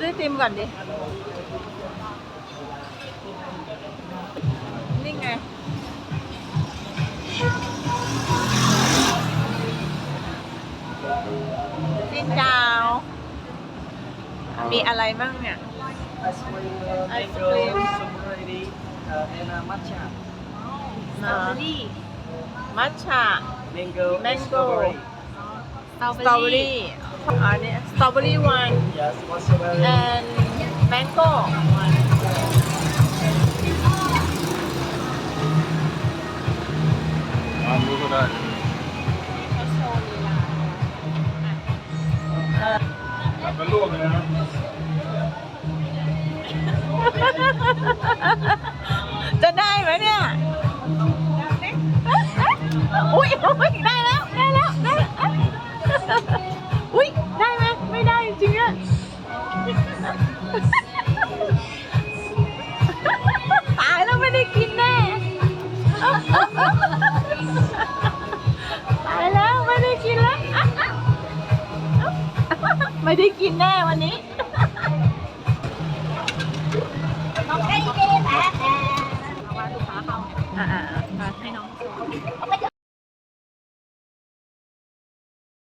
ซื้อไอติมก่อนดิ นี่ไงจินดาว มีอะไรบ้างเนี่ย Ice cream, uh, Ice mango, cream. strawberry, uh, and uh, matcha. เนอะมัทฉะ Mango, and Mango. strawberry. สตรอเบอรี่ อันนี้สตรอเบอรี่ one Yes, one strawberry. and mango one ตามดูก็ได้ตัดเป็นลวกเลยนะจะได้ไหมเนี่ย อุ้ยอุ๊ยได้แล้วได้แล้ว ตายแล้วไม่ได้กินแน่ ตายแล้วไม่ได้กินแล้ว ไม่ได้กินแน่วันนี้ น้องไก่เจ๊แม่มาดูขาเขาอ่าๆมาให้น้อง